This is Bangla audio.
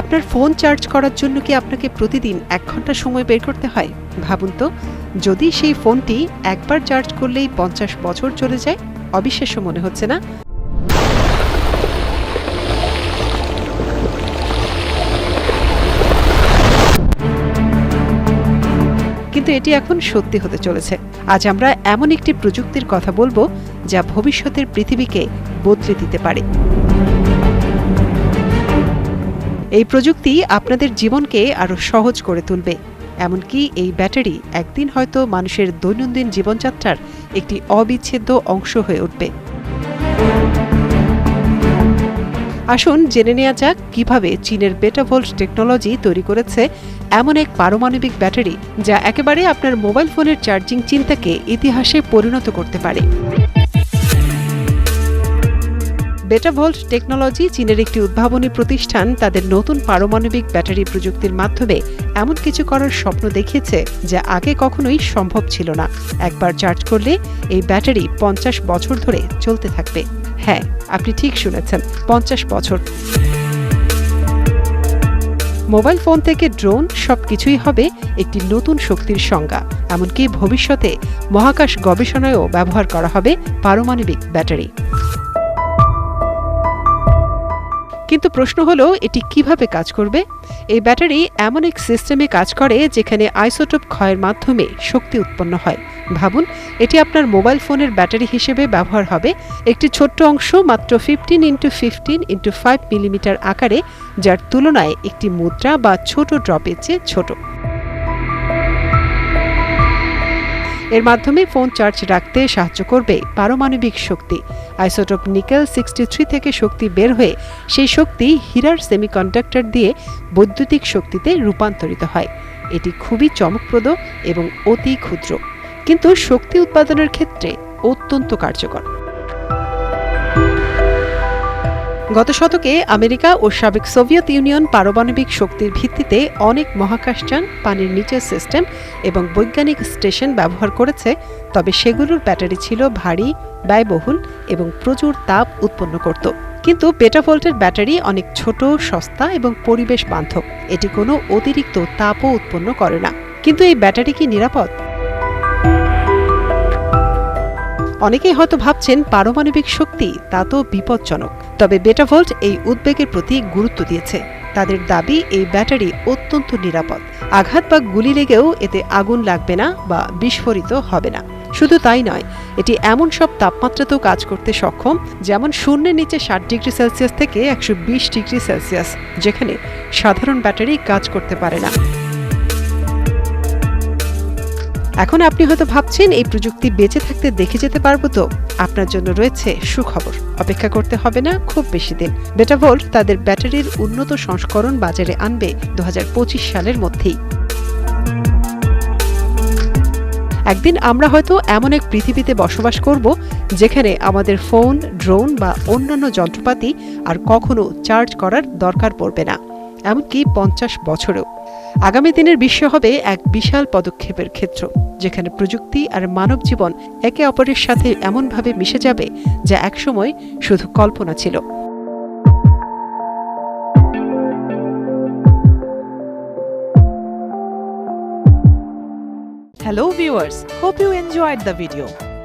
আপনার ফোন চার্জ করার জন্য কি আপনাকে প্রতিদিন এক ঘণ্টা সময় বের করতে হয়? ভাবুন তো, যদি সেই ফোনটি একবার চার্জ করলেই পঞ্চাশ বছর চলে যায়, অবিশ্বাস্য মনে হচ্ছে না। কিন্তু এটি এখন সত্যি হতে চলেছে। আজ আমরা এমন একটি প্রযুক্তির কথা বলব যা ভবিষ্যতের পৃথিবীকে বদলে দিতে পারে। এই প্রযুক্তি আপনাদের জীবনকে আরও সহজ করে তুলবে। এমনকি এই ব্যাটারি একদিন হয়তো মানুষের দৈনন্দিন জীবনযাত্রার একটি অবিচ্ছেদ্য অংশ হয়ে উঠবে। আসুন জেনে নেওয়া যাক কীভাবে চীনের বেটাভোল্ট টেকনোলজি তৈরি করেছে এমন এক পারমাণবিক ব্যাটারি যা একেবারে আপনার মোবাইল ফোনের চার্জিং চিন্তাকে ইতিহাসে পরিণত করতে পারে। বেটাভোল্ট টেকনোলজি চীনের একটি উদ্ভাবনী প্রতিষ্ঠান, তাদের নতুন পারমাণবিক ব্যাটারি প্রযুক্তির মাধ্যমে এমন কিছু করার স্বপ্ন দেখিয়েছে যা আগে কখনোই সম্ভব ছিল না। একবার চার্জ করলে এই ব্যাটারি পঞ্চাশ বছর ধরে চলতে থাকবে। হ্যাঁ আপনি ঠিক শুনেছেন, পঞ্চাশ বছর। মোবাইল ফোন থেকে ড্রোন সবকিছুই হবে একটি নতুন শক্তির সংজ্ঞা। এমনকি ভবিষ্যতে মহাকাশ গবেষণায়ও ব্যবহার করা হবে পারমাণবিক ব্যাটারি। কিন্তু প্রশ্ন হলো, এটি কীভাবে কাজ করবে? এই ব্যাটারি এমন এক সিস্টেমে কাজ করে যেখানে আইসোটোপ ক্ষয়ের মাধ্যমে শক্তি উৎপন্ন হয়। ভাবুন, এটি আপনার মোবাইল ফোনের ব্যাটারি হিসেবে ব্যবহার হবে। একটি ছোট্ট অংশ মাত্র fifteen into fifteen into five millimetre আকারে, যার তুলনায় একটি মুদ্রা বা ছোট ড্রপের চেয়ে ছোট। এর মাধ্যমে ফোন চার্জ রাখতে সাহায্য করবে পারমাণবিক শক্তি। আইসোটোপ নিকেল সিক্সটি থ্রি থেকে শক্তি বের হয়ে সেই শক্তি হীরার সেমিকন্ডাক্টর দিয়ে বৈদ্যুতিক শক্তিতে রূপান্তরিত হয়। এটি খুবই চমকপ্রদ এবং অতি ক্ষুদ্র। কিন্তু শক্তি উৎপাদনের ক্ষেত্রে অত্যন্ত কার্যকর। গত শতকে আমেরিকা ও সাবেক সোভিয়েত ইউনিয়ন পারমাণবিক শক্তির ভিত্তিতে অনেক মহাকাশযান, পানির নিচের সিস্টেম এবং বৈজ্ঞানিক স্টেশন ব্যবহার করেছে, তবে সেগুলোর ব্যাটারি ছিল ভারী, ব্যয়বহুল এবং প্রচুর তাপ উৎপন্ন করত। কিন্তু পেটাভোল্টের ব্যাটারি অনেক ছোট, সস্তা এবং পরিবেশ বান্ধব। এটি কোনো অতিরিক্ত তাপও উৎপন্ন করে না। কিন্তু এই ব্যাটারি কি নিরাপদ? অনেকেই হয়তো ভাবছেন পারমাণবিক শক্তি তা তো বিপজ্জনক। তবে বেটাভোল্ট এই উদ্বেগের প্রতি গুরুত্ব দিয়েছে। তাদের দাবি, এই ব্যাটারি অত্যন্ত নিরাপদ। আঘাত বা গুলি লেগেও এতে আগুন লাগবে না বা বিস্ফোরিত হবে না। শুধু তাই নয়, এটি এমন সব তাপমাত্রাতেও কাজ করতে সক্ষম, যেমন শূন্যের নিচে ষাট ডিগ্রি সেলসিয়াস থেকে একশো বিশ ডিগ্রি সেলসিয়াস, যেখানে সাধারণ ব্যাটারি কাজ করতে পারে না। এখন আপনি হয়তো ভাবছেন, এই প্রযুক্তি বেঁচে থাকতে দেখে যেতে পারব তো। আপনার জন্য রয়েছে সুখবর। অপেক্ষা করতে হবে না, খুব বেশি দিন। বেটাভোল্ট তাদের ব্যাটারির উন্নত সংস্করণ বাজারে আনবে দু হাজার পঁচিশ সালের মধ্যেই। একদিন আমরা হয়তো এমন এক পৃথিবীতে বসবাস করব, যেখানে আমাদের ফোন, ড্রোন বা অন্যান্য যন্ত্রপাতি আর কখনো চার্জ করার দরকার পড়বে না। এমনকি পঞ্চাশ বছরেও। আগামী দিনের বিশ্ব হবে এক বিশাল পদক্ষেপের ক্ষেত্র, যেখানে প্রযুক্তি আর মানব জীবন একে অপরের সাথে এমনভাবে মিশে যাবে যা একসময় শুধু কল্পনা ছিল। Hello viewers hope you enjoyed the video